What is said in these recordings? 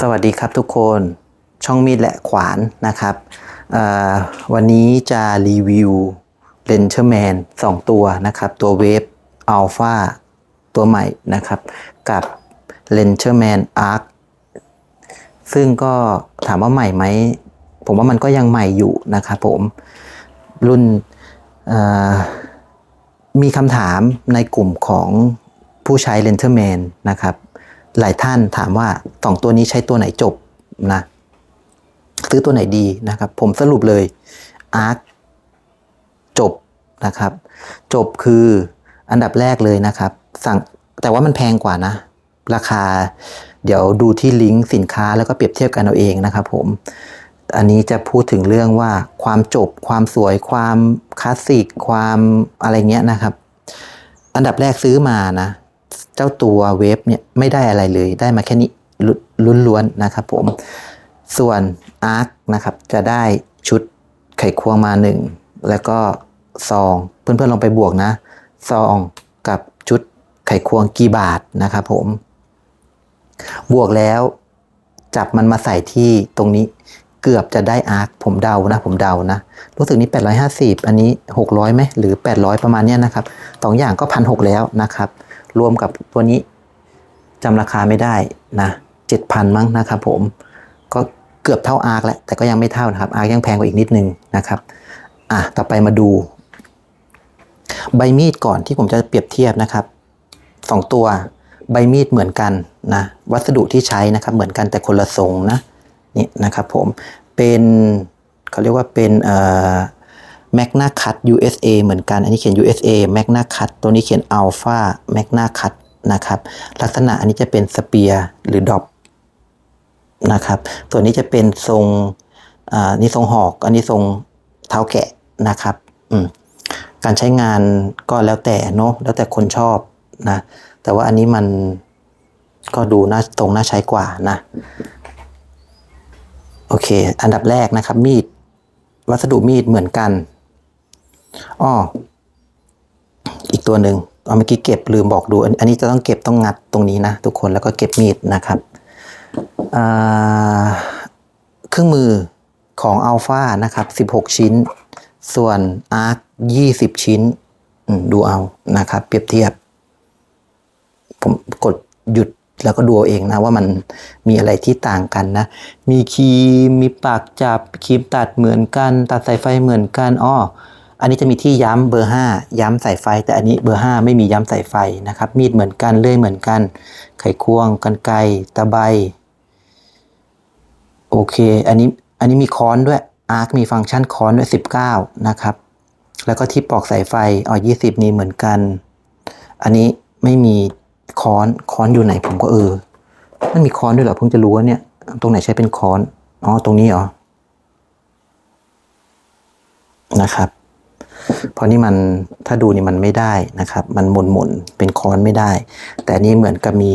สวัสดีครับทุกคนช่องมีดและขวานนะครับ วันนี้จะรีวิวเลนเชอร์แมน2ตัวนะครับ ตัวเวฟอัลฟาตัวใหม่นะครับ กับเลนเชอร์แมนอาร์คซึ่งก็ถามว่าใหม่ไหม ผมว่ามันก็ยังใหม่อยู่นะครับผมรุ่นมีคำถามในกลุ่มของผู้ใช้เลนเ e อร์แมนนะครับ หลายท่านถามว่าสองตัวนี้ใช้ตัวไหนจบนะซื้อตัวไหนดีนะครับ ผมสรุปเลยอาร์คจบนะครับ จบคืออันดับแรกเลยนะครับ สั่งแต่ว่ามันแพงกว่านะ ราคาเดี๋ยวดูที่ลิงก์สินค้าแล้วก็เปรียบเทียบกันเอาเองนะครับ ผมอันนี้จะพูดถึงเรื่องว่าความจบ ความสวย ความคลาสสิก ความอะไรเงี้ยนะครับ อันดับแรกซื้อมานะ เจ้าตัวเวฟเนี่ยไม่ได้อะไรเลย ได้มาแค่นี้ลุล้วนๆนะครับผม ส่วนอาร์คนะครับจะได้ชุดไขควงมาหนึ่งแล้วก็ซองเพื่อนๆลองไปบวกนะซองกับชุดไขควงกี่บาทนะครับผม บวกแล้วจับมันมาใส่ที่ตรงนี้เกือบจะได้อาร์คผมเดานะผมเดานะ รู้สึกนี้ 850 อันนี้ 600ไหมหรือ 800 ประมาณเนี้ยนะครับสองอย่างก็พันหแล้วนะครับ รวมกับตัวนี้จำราคาไม่ได้นะ7,000มั้งนะครับผม ก็เกือบเท่าอาร์คแหละแต่ก็ยังไม่เท่านะครับอาร์คยังแพงกว่าอีกนิดนึงนะครับอะต่อไปมาดู ใบมีดก่อนที่ผมจะเปรียบเทียบนะครับสองตัวใบมีดเหมือนกันนะวัสดุที่ใช้นะครับเหมือนกันแต่คนละทรงนะนี่นะครับผมเป็นเขาเรียกว่าเป็นเอ่อ Magna Cut USA เหมือนกัน อันนี้เขียน USA Magna Cut ตัวนี้เขียน Alpha Magna Cut นะครับ ลักษณะอันนี้จะเป็นสเปียร์หรือดอบนะครับตัวนี้จะเป็นทรงอ่านี่ทรงหอก อันนี้ทรงเท้าแกะนะครับ การใช้งานก็แล้วแต่เนาะ แล้วแต่คนชอบนะ แต่ว่าอันนี้มันก็ดูน่าตรงน่าใช้กว่านะ โอเค อันดับแรกนะครับมีด วัสดุมีดเหมือนกัน อ้ออีกตัวหนึ่งเอาเมื่อกี้เก็บลืมบอกดู อันนี้จะต้องเก็บต้องงัดตรงนี้นะทุกคนแล้วก็เก็บมีดนะครับเครื่องมือของอัลฟานะครับ16 ชิ้น ส่วนอาร์ค20 ชิ้นดูเอานะครับ เปรียบเทียบ ผมกดหยุดแล้วก็ดูเอาเองนะว่ามันมีอะไรที่ต่างกันนะ มีครีมมีปากจับครีมตัดเหมือนกัน ตัดสายไฟเหมือนกันอ้อ อันนี้จะมีที่ย้ำเบอร์ 5 ย้ำสายไฟ แต่อันนี้เบอร์ 5 ไม่มีย้ำสายไฟนะครับ มีดเหมือนกันเลื่อยเหมือนกัน ไขควงกันไกตะไบโอเค อันนี้อันนี้มีค้อนด้วยอาร์คมีฟังก์ชันค้อนด้วย 19 นะครับ แล้วก็ที่ปอกสายไฟอ๋อ20นี้เหมือนกัน อันนี้ไม่มีค้อนค้อนอยู่ไหนผมก็เออมันมีค้อนด้วยเหรอเพิ่งจะรู้ว่าเนี่ย ตรงไหนใช้เป็นค้อนอ๋อตรงนี้เหรอนะครับ เพราะนี่มันถ้าดูนี่มันไม่ได้นะครับ มันหมุนหมุนเป็นค้อนไม่ได้ แต่นี่เหมือนกับมี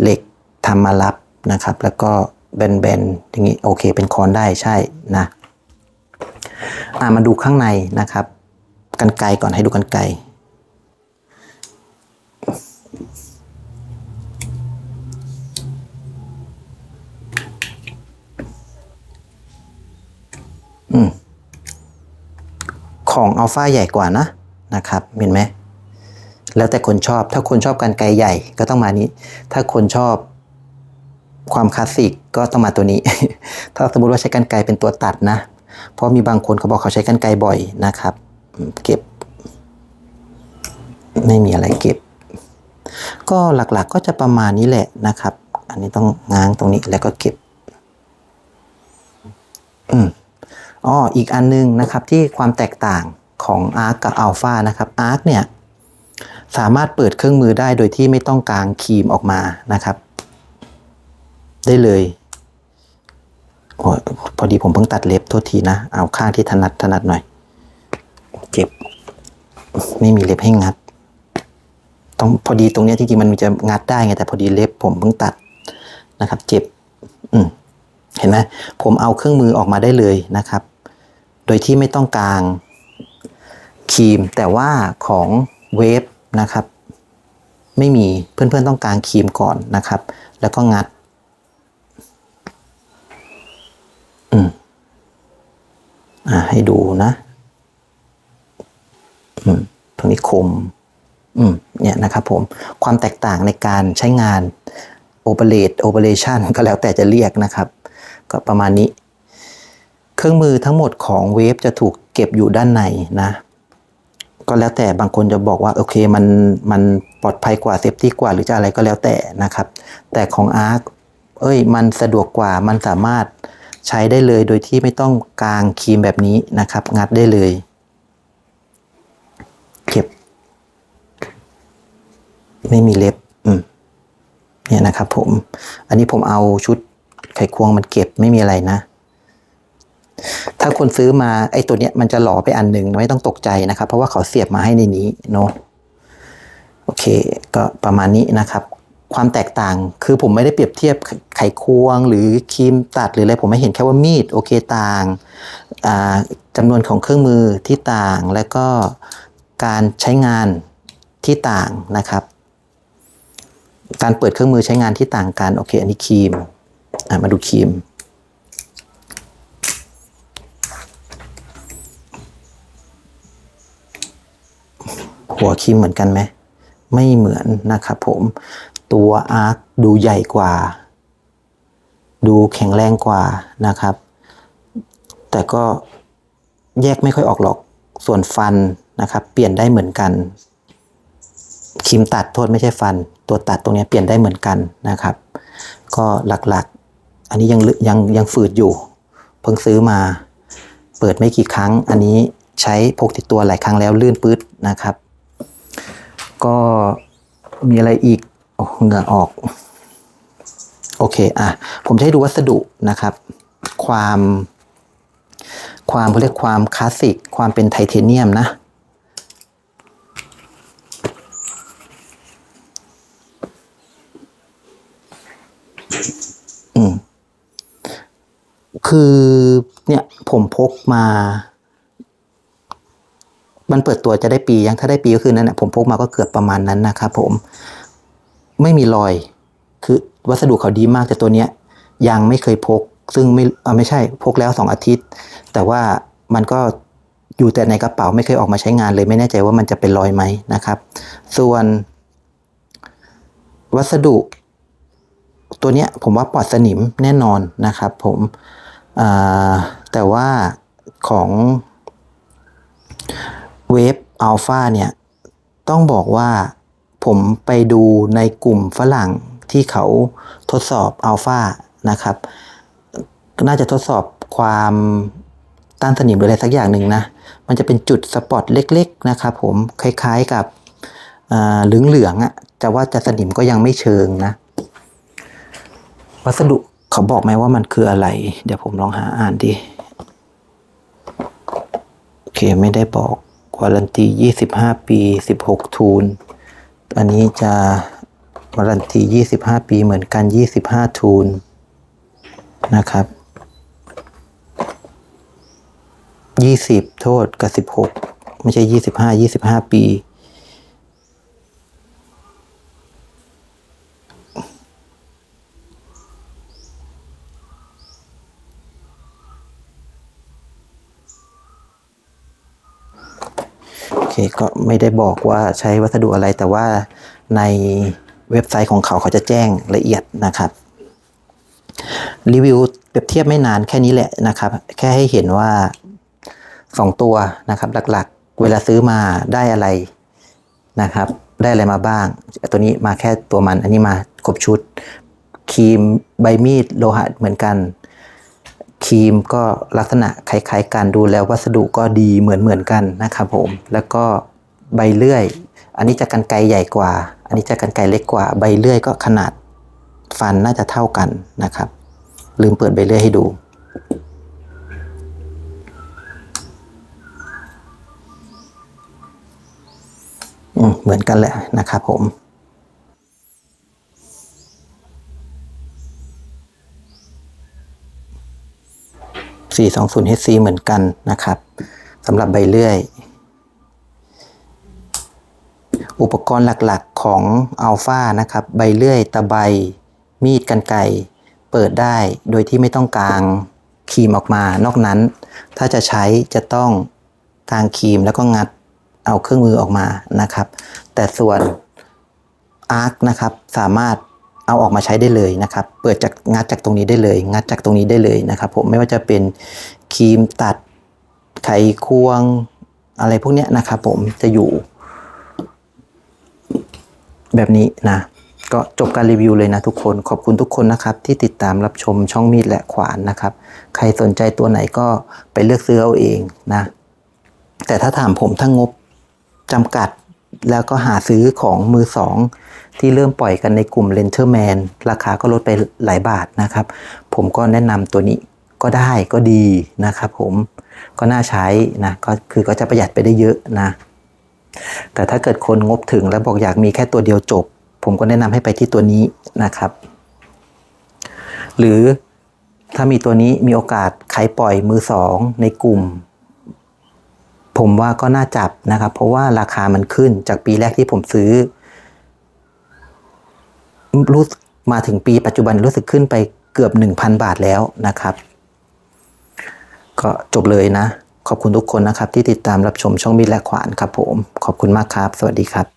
เหล็กทำมารับนะครับ แล้วก็แบนๆอย่างนี้โอเค เป็นค้อนได้ใช่นะอ่ามาดูข้างในนะครับ กันไกก่อนให้ดูกันไก ของอัลฟาใหญ่กว่านะนะครับเห็นไหมแล้วแต่คนชอบถ้าคนชอบกันไกลใหญ่ก็ต้องมานี้ ถ้าคนชอบความคลาสสิกก็ต้องมาตัวนี้ ถ้าสมมติว่าใช้กันไกลเป็นตัวตัดนะ เพราะมีบางคนเขาบอกเขาใช้กันไกลบ่อยนะครับ เก็บ ไม่มีอะไรเก็บ ก็หลักๆกก็จะประมาณนี้แหละนะครับ อันนี้ต้องง้างตรงนี้แล้วก็เก็บ อืม อ๋ออีกอันนึงนะครับที่ความแตกต่างของ Arc กับ Alpha นะครับ Arc เนี่ยสามารถเปิดเครื่องมือได้โดยที่ไม่ต้องกางครีมออกมานะครับ ได้เลยโอ้พอดีผมเพิ่งตัดเล็บโทษทีนะ เอาข้างที่ถนัดถนัดหน่อย เจ็บ ไม่มีเล็บให้งัด ต้องพอดีตรงนี้จริงๆมันจะงัดได้ไงแต่พอดีเล็บผมเพิ่งตัดนะครับ เจ็บ อืมเห็นไหมผมเอาเครื่องมือออกมาได้เลยนะครับ โดยที่ไม่ต้องกลางครีม แต่ว่าของเวฟนะครับ ไม่มีเพื่อนๆต้องการครีมก่อนนะครับ แล้วก็งัดอืมอ่าให้ดูนะ อืมตรงนี้คม อืมเนี่ยนะครับผม ความแตกต่างในการใช้งานโอเปเรตโอเปเรชันก็แล้วแต่จะเรียกนะครับ ก็ประมาณนี้ เครื่องมือทั้งหมดของเวฟจะถูกเก็บอยู่ด้านในนะ ก็แล้วแต่บางคนจะบอกว่าโอเคมันมันปลอดภัยกว่าเซฟตี้กว่าหรือจะอะไรก็แล้วแต่นะครับ แต่ของ Arc เอ้ยมันสะดวกกว่ามันสามารถใช้ได้เลยโดยที่ไม่ต้องกางครีมแบบนี้นะครับ งัดได้เลย เก็บ ไม่มีเล็บอืมเนี่ยนะครับผม อันนี้ผมเอาชุดไขควงมันเก็บไม่มีอะไรนะ ถ้าคนซื้อมาไอ้ตัวเนี้ยมันจะหล่อไปอันหนึ่งไม่ต้องตกใจนะครับ เพราะว่าเขาเสียบมาให้ในนี้เนาะโอเค ก็ประมาณนี้นะครับ ความแตกต่างคือผมไม่ได้เปรียบเทียบไขควงหรือครีมตัดหรืออะไรผมไม่เห็นแค่ว่ามีดโอเคต่างาจำนวนของเครื่องมือที่ต่างและก็การใช้งานที่ต่างนะครับ การเปิดเครื่องมือใช้งานที่ต่างกันโอเค อันนี้ครีมมาดูครีม หัวครีมเหมือนกันไหมไม่เหมือนนะครับผม ตัวอาร์คดูใหญ่กว่า ดูแข็งแรงกว่านะครับ แต่ก็แยกไม่ค่อยออกหรอกส่วนฟันนะครับ เปลี่ยนได้เหมือนกันครีมตัดโทษไม่ใช่ฟัน ตัวตัดตรงนี้เปลี่ยนได้เหมือนกันนะครับ ก็หลักๆ อันนี้ยังยังยังฝืดอยู่ เพิ่งซื้อมา เปิดไม่กี่ครั้ง อันนี้ใช้พกติดตัวหลายครั้งแล้วลื่นปื๊ดนะครับ ก็มีอะไรอีกอเหงื่อออก โอเค อะ ผมจะให้ดูวัสดุนะครับ ความ ความเขาเรียกความคลาสสิก ความเป็นไทเทเนียมนะ อืม คือเนี่ยผมพกมา มันเปิดตัวจะได้ปียังถ้าได้ปีก็คือนั้นนะผมพกมาก็เกือบประมาณนั้นนะครับผมไม่มีรอย คือวัสดุเขาดีมากแต่ตัวเนี้ยยังไม่เคยพก ซึ่งไม่ไม่ใช่พกแล้วสองอาทิตย์ แต่ว่ามันก็อยู่แต่ในกระเป๋าไม่เคยออกมาใช้งานเลยไม่แน่ใจว่ามันจะเป็นรอยไหมนะครับ ส่วน วัสดุ ตัวเนี้ยผมว่าปลอดสนิมแน่นอนนะครับ ผมแต่ว่าของ เวฟอัลฟาเนี่ย ต้องบอกว่าผมไปดูในกลุ่มฝรั่งที่เขาทดสอบอัลฟานะครับ น่าจะทดสอบความต้านสนิมหรืออะไรสักอย่างหนึ่งนะ มันจะเป็นจุดสปอตเล็กๆนะครับผมคล้ายๆกับเหลืองเหลืองอะแต่ว่าจะสนิมก็ยังไม่เชิงนะ วัสดุเขาบอกไหมว่ามันคืออะไร เดี๋ยวผมลองหาอ่านดิ โอเคไม่ได้บอก วารันตียี่สิบห้าปีสิบหกทูน อันนี้จะวารันตียี่สิบห้าปีเหมือนกันยี่สิบห้าทูนนะครับยี่สิบโทษกับสิบหกไม่ใช่ยี่สิบห้ายี่สิบห้าปี เคก็ไม่ได้บอกว่าใช้วัสดุอะไรแต่ว่าในเว็บไซต์ของเขาเขาจะแจ้งละเอียดนะครับ รีวิวเปรียบเทียบไม่นานแค่นี้แหละนะครับ แค่ให้เห็นว่าสองตัวนะครับ หลักๆ เวลาซื้อมาได้อะไรนะครับ ได้อะไรมาบ้าง ตัวนี้มาแค่ตัวมันอันนี้มาครบชุดครีมใบมีดโลหะเหมือนกัน ครีมก็ลักษณะคล้ายๆกันดูแล้ววัสดุก็ดีเหมือนเหมือนๆกันนะครับผม แล้วก็ใบเลื่อย อันนี้จะกันไกรใหญ่กว่า อันนี้จะกันไกรเล็กกว่า ใบเลื่อยก็ขนาดฟันน่าจะเท่ากันนะครับ ลืมเปิดใบเลื่อยให้ดู เหมือนกันแหละนะครับผม 420 HC เหมือนกันนะครับสำหรับใบเลื่อย อุปกรณ์หลักๆของ Alpha นะครับ ใบเลื่อย ตะไบ มีดกันไก่เปิดได้โดยที่ไม่ต้องกางครีมออกมา นอกนั้น ถ้าจะใช้จะต้องทางครีมแล้วก็งัดเอาเครื่องมือออกมานะครับ แต่ส่วนอาร์คนะครับสามารถ เอาออกมาใช้ได้เลยนะครับ เปิดจากงัดจากตรงนี้ได้เลย งัดจากตรงนี้ได้เลยนะครับ ผมไม่ว่าจะเป็นครีมตัดไขควงอะไรพวกนี้นะครับ ผมจะอยู่ แบบนี้นะ ก็จบการรีวิวเลยนะทุกคนขอบคุณทุกคนนะครับ ที่ติดตามรับชมช่องมีดและขวานนะครับ ใครสนใจตัวไหนก็ไปเลือกซื้อเอาเองนะ แต่ถ้าถามผมถ้างบจำกัดแล้วก็หาซื้อของมือสอง ที่เริ่มปล่อยกันในกลุ่ม r e n t e r m a n ราคาก็ลดไปหลายบาทนะครับ ผมก็แนะนำตัวนี้ก็ได้ก็ดีนะครับผมก็น่าใช้นะก็คือก็จะประหยัดไปได้เยอะนะ แต่ถ้าเกิดคนงบถึงแล้วบอกอยากมีแค่ตัวเดียวจบ ผมก็แนะนำให้ไปที่ตัวนี้นะครับ หรือถ้ามีตัวนี้มีโอกาสใครปล่อยมือสองในกลุ่ม ผมว่าก็น่าจับนะครับ เพราะว่าราคามันขึ้นจากปีแรกที่ผมซื้อ รู้สึกมาถึงปีปัจจุบันรู้สึกขึ้นไปเกือบ 1,000 บาทแล้วนะครับ ก็จบเลยนะ ขอบคุณทุกคนนะครับ ที่ติดตามรับชมช่องมิตรและขวานครับผม ขอบคุณมากครับ สวัสดีครับ